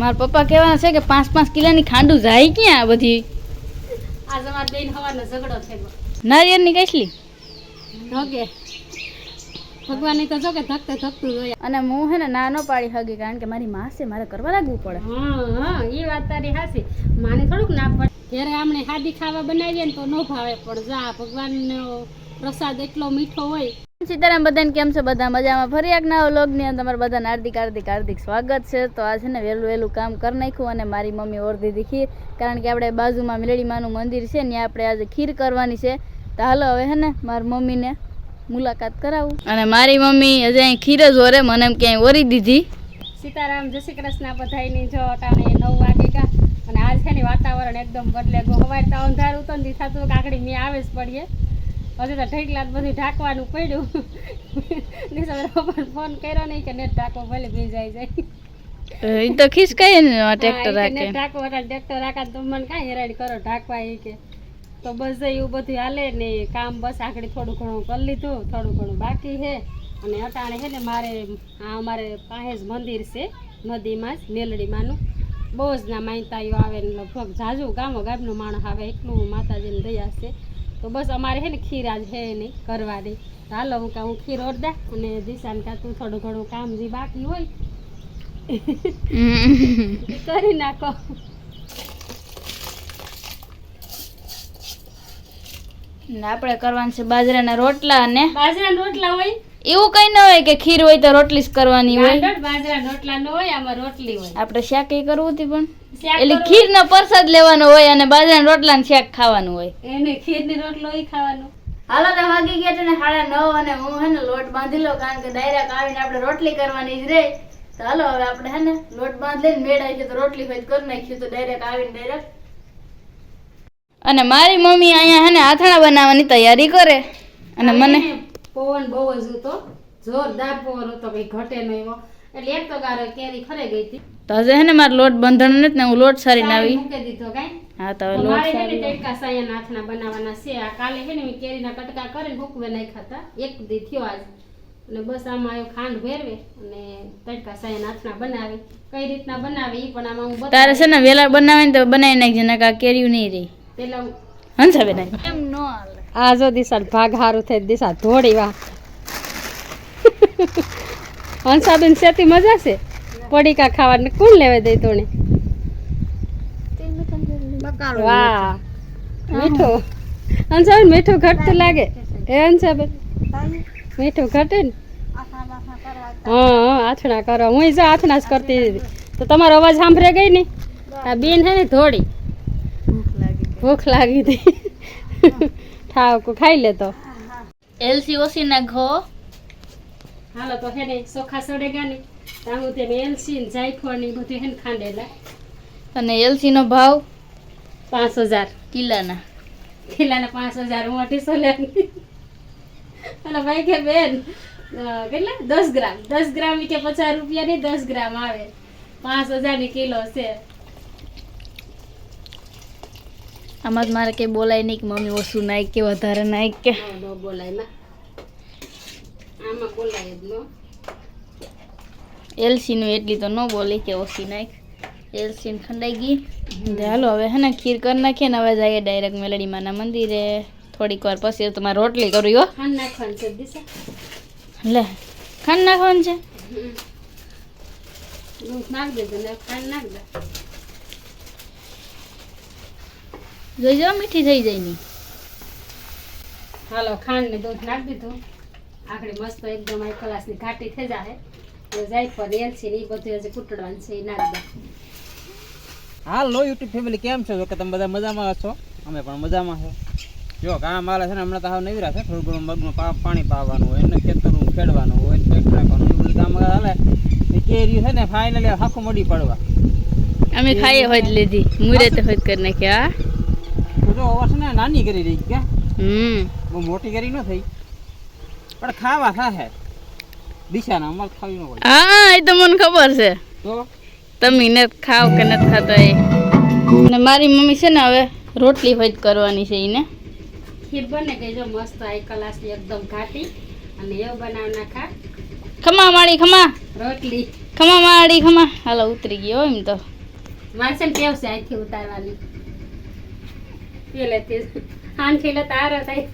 મારા પપ્પા કહેવાના છે કે પાંચ પાંચ કિલોની ખાંડું જાય ક્યાં આ બધી? આજે અમારે બેન હવાનો ઝઘડો થયો નારિયેળની કેટલી ઓકે ભગવાનની તો જો કે ધકતે ધકતું જોઈએ. અને હું હે ને ના ન પાડી હગી કારણ કે મારી માસે મારે કરવા લાગવું પડે. હા હા એ વાત તારી હાસી માને થોડુંક ના પડે. ઘેરે આમણે હાદી ખાવા બનાવીએ ને તો ન ભાવે. પણ જા ભગવાનનો પ્રસાદ એટલો મીઠો હોય સીતારામ, બધાને કેમ છે? બધા મજામાં. ફરી એક નવા વ્લોગની અંદર તમારા બધાને હાર્દિક હાર્દિક હાર્દિક સ્વાગત છે. તો આ છે ને વહેલું વહેલું કામ કરી નાખ્યું અને મારી મમ્મી ઓર દીધી ખીર. કારણ કે આપણે બાજુમાં મેલડી માનું મંદિર છે ને આપણે આજે ખીર કરવાની છે. તો હાલો હવે હે ને મારી મમ્મીને મુલાકાત કરાવું. અને મારી મમ્મી હજી અહીં ખીર જ ઓરે, મને એમ ક્યાંય ઓરી દીધી. સીતારામ, જય શ્રી કૃષ્ણ બધાની જો અટાણે નવ વાગે કા અને આજ છે ને વાતાવરણ એકદમ બદલે ગો. હવારે તો અંધારું તો ને થતું, કાકડી મેં આવે જ પડીએ. હજી તો ઢેકલા બધું ઢાંકવાનું પડ્યું. નિશાળ ફોન કર્યો નહીં કે નેટ ઢાંકો ભલે ભીજાઈ જાય એ તો ખીસકાય ને ટ્રેક્ટર રાખે. ઢાંકો ટ્રેક્ટર રાખા તો મને કાંઈ હેરાન કરો ઢાંકવા એ કે. તો બસ એવું બધું હાલે ને કામ બસ આગળ થોડું ઘણું કરી લીધું થોડું ઘણું બાકી છે. અને અટાણે છે ને મારે આ અમારે પાસે જ મંદિર છે નદીમાં જ નેલડીમાંનું બહુ જ ના માનતાઈઓ આવે ને લગભગ જાજુ ગામો ગામનું માણસ આવે એટલું માતાજીની દયા છે. તો બસ અમારે છે ને ખીર આજ છે નહીં કરવાની હાલો હું કાં હું ખીર ઓરદા અને દિશાને કાં તું થોડું ઘણું કામ જે બાકી હોય કરી નાખો. ને આપણે કરવાનું છે બાજરાના રોટલા અને બાજરાના રોટલા હોય એવું કઈ ન હોય કે ખીર હોય તો રોટલી જ કરવાની હોય. બાજરા રોટલા ન હોય આમાં રોટલી હોય. આપણે શાક કરવું હતી પણ. એટલે ખીર નો પ્રસાદ લેવાનો હોય અને બાજરાના રોટલા ને શાક ખાવાનું હોય. એને ખીરની રોટલો ય ખાવાનો. હાલો તો વાગી ગયા છે સાડા નવ અને હું હે ને લોટ બાંધી લો કારણ કે ડાયરેક્ટ આવીને આપણે રોટલી કરવાની જ રહે. તો હાલો હવે આપણે હે ને લોટ બાંધ લઈને મેળ આવી છે તો રોટલી હોય કરી નાખ્યું તો ડાયરેક્ટ આવીને ડાયરેક્ટ. અને મારી મમ્મી અહીંયા હે ને આથાણા બનાવવાની તૈયારી કરે. અને મને પવન બહુ જ હતો. જોરદાર પવન હતો કઈ ઘટે નહીં એવો એટલે એક તો ગારો કેરી ખરે ગઈ હતી. તો હજે હે ને મારે લોટ બંધણ નથી ને હું લોટ સારી આવી. મૂકી દીધો કાંઈ? હા તો લોટ સારી ટેકા સાયા નાથના બનાવવાના છે. આ કાલે છે ને મેં કેરીના કટકા કરીને ભૂકવે નાખ્યા હતા. એક દી થયો આજ. અને બસ આમાં આવ્યો ખાંડ ભેરવે અને તડકા સાયા નાથના બનાવી. કઈ રીતના બનાવી ઈ પણ આમાં હું તારે છે ને વેલા બનાવીને તો બનાવી નાખજે નકા કેરીયું નહીં રહી. પેલા હું હંસા બેન એમ નો આ જો દિશા ભાગ હારું થઈ દિશા ધોડી વાહ હંસાબેન સેતી મજા છે? પડીકા ખાવાને કોણ લેવા દે તોને વાહ. મીઠું. હંસાબેન મીઠું ઘટતું લાગે? એ હંસાબેન? મીઠું ઘટે ને? હા હા આથણા કરો હું જો આથણા જ કરતી તો તમારો અવાજ સાંભળે ગઈ ને આ બેન હે ને ધોડી ભૂખ લાગી હતી. ઠાવકું ખાઈ લેતો એલસી ઓસી નાખો. હાલો તો હે ને ચોખા સડે ગયા ને તાંગું તે એલસી ને જાયફળ ને બધું હે ખાંડેલા અને એલસી નો ભાવ? પાંચ હજાર. કિલ્લાના કિલ્લાના પાંચ હજાર હું અઢીસો લેવાની. અને ભાઈ કે બેન કેટલા? દસ ગ્રામ. દસ ગ્રામ ઈ કે પચાસ રૂપિયા ની દસ ગ્રામ આવે. પાંચ હજારની કિલો છે. આમાં મારે કંઈ બોલાય નહીં કે મમ્મી ઓછું નાખ કે વધારે નાખ કે. એલસીનું એટલી તો ન બોલી કે ઓછી નાખ એલસીન ખંડાઈ ગઈ. ચાલો હાલો હવે હે ને ખીર કરી નાખીએ ને હવે જઈએ ડાયરેક્ટ મેલડી માના મંદિરે. થોડીક વાર પછી તમારે રોટલી કરવી હો. લે ખાંડ નાખવાનું છે? નાખ દેજો નાખ દે. જોઈ જાઓ મીઠી થઈ જાય ની હાલો ખાંડ ને દૂધ નાખી દીધું. આખડી મસ્ત એકદમ આ કલાસની ઘાટી થઈ જાય હવે જાયફળ છે ને એ બધું હજી કૂટડવાનું છે એ નાખ દે. હાલો યુટ્યુબ ફેમિલી કેમ છો? કે તમે બધા મજામાં છો અમે પણ મજામાં છો જો કામ આલે છે ને હમણાં તો હાવ નવી છે. થોડું ઘણું મગનું પા- પાણી પાવાનું હોય એને ખેતરું ખેડવાનું હોય ટ્રેક્ટર રાખવાનું એવું બધું કામ હાલે. એ કેરી છે ને ફાઇનલી હાખું મડી પડવા. અમે ખાઈએ હોય જ લીધી. મુરે તો હોય જ કરી નાખ્યા તો જો અવાર ને નાની કરી રહી કે હમ. બહુ મોટી કરી ન થઈ. પણ ખાવા થાશે દિશાના અમારે ખાવી ન હોય. હા એ તો મને ખબર છે. તો? તમે ને ખાવ કે નથી ખાતા એ. અને મારી મમ્મી છે ને હવે રોટલી હોય જ કરવાની છે એને ખીર બને કે જો મસ્ત આઈ કલાસની એકદમ ઘાટી. અને એવું બનાવી નાખા ખમા માડી ખમા. રોટલી. ખમા માડી ખમા. હાલો ઉતરી ગયો એમ તો. માણસે ને ટેવ છે અહીંથી ઉતારવાની? પેલેથી હાંઠી લે તારો થાય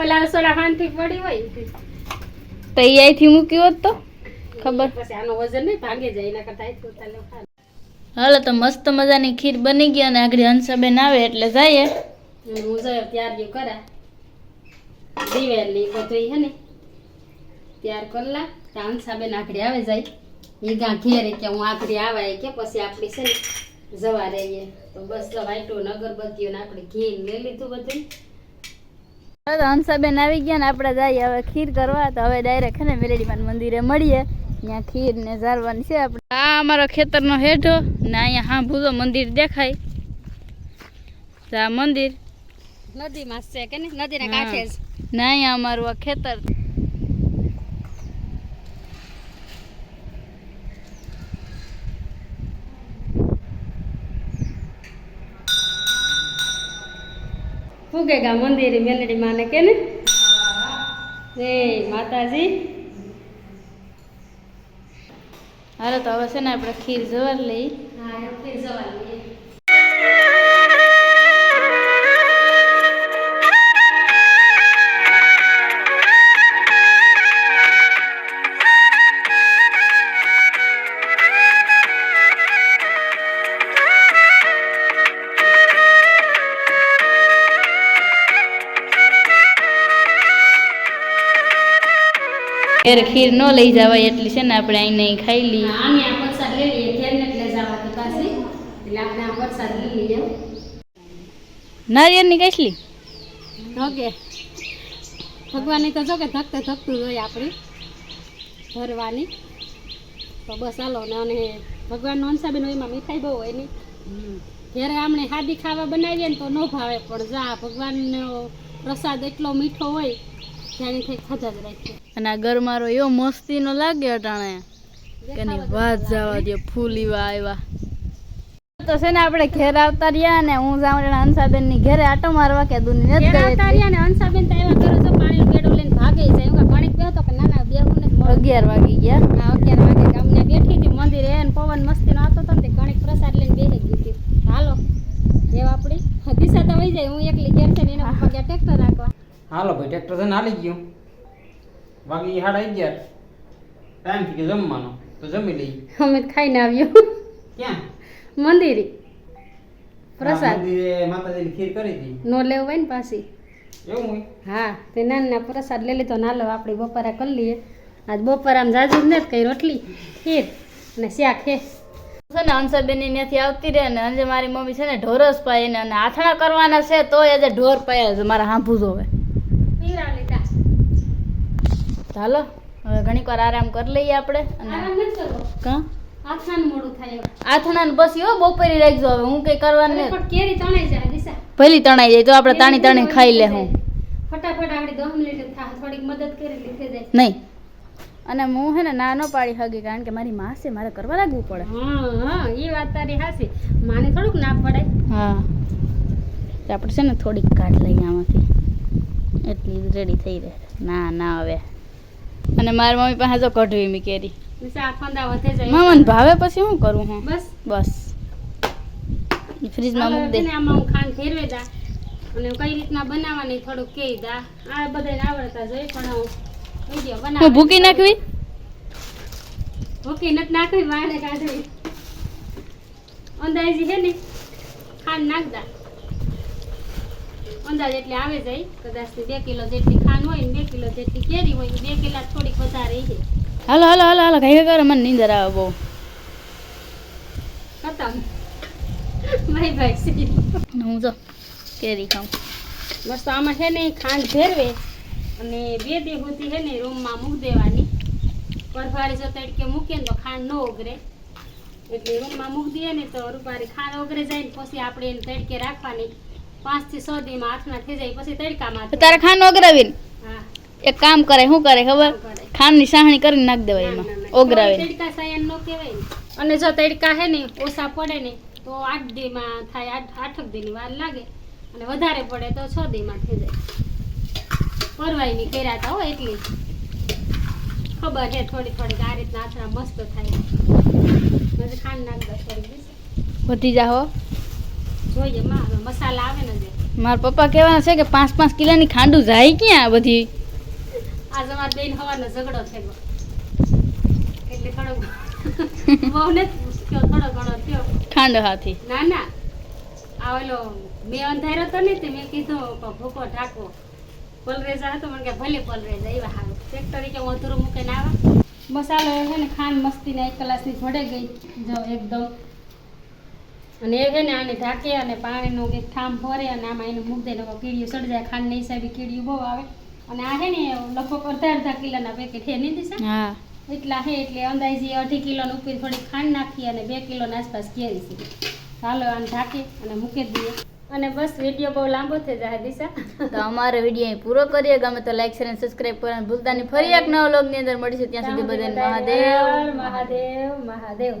ઓલા સોડા હાંઠી પડી હોય તો. એ અહીંથી મૂક્યું હોત તો? ખબર. પછી આનું વજન નહીં ભાંગી જાય એના કરતા અહીંથી ઉતાર હાલો તો મસ્ત મજાની ખીર બની ગઈ અને આગળ હંસાબેન આવે એટલે જઈએ હું જોયો ત્યાર કરા. દિવેલની બધું હે ને ત્યાર કરલા ત્યાં સાબેન આખડી આવે જાય. એ ગા ઘેરે કે હું આખડી આવાય કે પછી આપણી છે ને જવા રહીએ તો બસ વાઈટું અગરબત્તીઓ ને આપણે ઘી લઈ લીધું બધું. તો હંસાબેન આવી ગયા ને આપણે જઈએ હવે ખીર કરવા. તો હવે ડાયરેક્ટ છે ને મેલેડીમાન મંદિરે મળીએ. ત્યાં ખીર ને ઝારવાની છે આપણે. આ અમારો ખેતરનો હેઠો ને અહીંયા હા ભૂલો મંદિર દેખાય. આ મંદિર. નદીમાં છે કે નદીના કાંઠે જ. ના અહીંયા અમારું આ ખેતર. ફૂગેગા મંદિરે મેલડી માને કે ને? જય માતાજી. હાલો તો હવે છે ને આપણે ખીર જવાર લઈ. હા એમ ફેર જવાની ઘેર ખીર ન લઈ જવાય એટલી છે ને આપણે અહીં નહીં ખાઈ લઈએ. આને લઈ લઈએ ઘેરને એટલે જવાથી પાછી. એટલે આપણે આ વરસાદ લઈ લઈએ. નારિયેળની કેટલી ઓકે ભગવાનની તો જો કે ધકતે ધકતું જોઈએ આપણી ભરવાની. તો બસ હાલો ને અને ભગવાનનો અંશાબેન હોય એમાં મીઠાઈ બહુ હોય નહીં. જ્યારે આપણે હાદી ખાવા બનાવીએ ને તો ન ભાવે પણ જા ભગવાનનો પ્રસાદ એટલો મીઠો હોય જાણે થઈ ખાધા જ રાખીએ. અને આ ગરમારો એવો મસ્તીનો લાગે અટાણે. કેની વાત જવા દે ફૂલ એવા આવ્યા તો છે ને આપણે ઘેર આવતા રહ્યા ને હું જાઉં હંસાબેનની ઘેરે આટો મારવા કે દુની નથી ઘેર આવતા રહ્યા ને અંશાબેન તો એવા કરો છો પાણી ગેડો લઈને ભાગે જાય હું પાણી પીવો તો કે ના ના બેહું ને જ મળે. અગિયાર વાગી ગયા. હા 11 વાગે ગામને બેઠી હતી મંદિરે એને પવન મસ્તી નો આવતો તો ને તે ઘણીક પ્રસાદ લઈને બેસી ગઈ હતી. હાલો દેવ આપણી દિશા તો વહી જાય. હું એકલી ઘેર છે ને એના પપ્પા ગયા ટ્રેક્ટર રાખવા? હાલો ભાઈ ટ્રેક્ટર છે ના લઈ ગયું. વાગી સાડા અગિયાર ટાઈમ થઈ ગયો જમવાનો. તો જમી લઈ. અમે તો ખાઈને આવ્યો. ક્યાં? મંદિરે. પ્રસાદ. માતાજીની ખીર કરી હતી. નો લેવું હોય ને પાછી. એવું હોય? હા તે નાના પ્રસાદ લઈ લીધો નાલો આપણે બપોરે કરી લઈએ. આજ બપોરામાં જાજુ જ નથી કઈ રોટલી ખીર અને શાક હે. છે ને હંસાબેનની ત્યાંથી આવતી રહે ને આજે મારી મમ્મી છે ને ઢોરસ પાય ને અને આથણા કરવાના છે તોય આજે ઢોર પાય છે મારા હાંભું જોવે. પીરા હાલો હવે ઘણીક વાર આરામ કરી લઈએ આપણે અને કાં. આથણા બસ એવો બપોરી રાખજો હવે હું કઈ કરવાનું અરે કેરી તણાઈ જાય દિશા ભલી તણાઈ જાય તો આપણે તાણી તાણી ખાઈ લે હું ફટાફટ આપણે દસ મિનિટ થાય થોડીક મદદ કરી લીધી જાય. નહીં. અને હું હે ને ના ન પાડી હગી કારણ કે મારી માસે મારે કરવા લાગવું પડે. હા હા એ વાત તારી હાસી માને થોડુંક ના પડાય હા. તો આપણે છે ને થોડીક કાઢ લઈએ આમાંથી. એટલી રેડી થઈ રહે. ના ના હવે. અને મારી મમ્મી પાસે તો કઢવી મી કેરી. મામાને ભાવે પછી શું કરું હું? બસ. બસ. ફ્રીજમાં મૂકી દે. આમાં ખાંડ ફેરવે દા. અને કઈ રીતના બનાવવાની થોડુંક કહી દા. આ બધાને આવડતા જોઈએ પણ હું વીડિયો હું ભૂકી નાખવી? ભૂકી નથી નાખવી વાળે કાઢવી. અંદાજી હે ને ખાંડ નાખ દા. અંદાજ એટલે આવે જાય કદાચ બે કિલો જેટલી ખાંડ હોય ને બે કિલો જેટલી કેરી હોય બે કિલા થોડીક વધારે છે હાલો હાલો હાલો હાલો કઈ કરે મને નીંદર આવે બહુ. ખતમ. ભાઈ ભાઈ હું જો કેરી ખાઉં. બસ આમાં છે ને ખાંડ ભેરવે અને બે દી સુધી છે ને રૂમમાં મૂકી દેવાની. પરભારી જો તડકે મૂકીએ ને તો ખાંડ ન ઓગરે એટલે રૂમમાં મૂકી દઈએ ને તો રૂપારી ખાંડ ઓગરે જાય ને પછી આપણે એને તડકે રાખવાની. પાંચથી છ દીમાં આઠના થઈ જાય પછી તડકામાં તારે ખાંડ ઓગરાવીને? હા. એક કામ કરે શું કરે ખબર? ખાંડની સાહણી કરીને નાખ દેવાય એમાં ઓગરાવી ઓગરાવીને. તડકા સાયન નો કહેવાય અને જો તડકા હે ને ઓછા પડે ને તો આઠ દીમાં થાય આઠ આઠક દીની વાર લાગે. અને વધારે પડે તો છ દીમાં થઈ જાય. પરવાઈ ની કર્યા હતા હો એટલી. ખબર છે થોડી થોડીક આ રીતના આથરા મસ્ત થાય. પછી ખાંડ નાખ દો બસ. વધી જાહો. મારા પપ્પા કહેવાના છે કે પાંચ પાંચ કિલોની ખાંડું જાય ક્યાં આ બધી? ખાંડ હાથી. ના ના. આ ઓલો મેં અંધાર્યો તો ને તે મેં કીધું ભૂકો ઢાકો. પલરેજા હતો મને કે ભલે પલરેજા એવા સારું ફેક્ટરી કે અધૂરું મૂકે ના આવે. મસાલો છે ને ખાંડ મસ્તીને એક કલાકની ભળે ગઈ જો એકદમ અને એ છે ને આને ઢાંકે અને પાણીનો કંઈક ઠામ ભરે અને આમાં એનું મૂકી દે કીડીયું સડી જાય ખાંડના હિસાબે કીડીઓ બહુ આવે. અને આ છે ને લગભગ અડધા અડધા કિલોના પેકેટ હે નહીં દિશા? એટલા હે એટલે અંદાજે અઢી કિલોનો ઉપર થોડી ખાંડ નાખી અને બે કિલોના આસપાસ કેરી છે ચાલો આને ઢાંકી અને મૂકી દઈએ. અને બસ વીડિયો બહુ લાંબો થઈ જાય દિશા. તો અમારો વીડિયો અહીં પૂરો કરીએ. ગમે તો લાઈક શેર અને સબસ્ક્રાઇબ કરવાનું ભૂલતા નહીં. ફરી એક નવા ની અંદર મળીશું. ત્યાં સુધી બધાને મહાદેવ મહાદેવ મહાદેવ.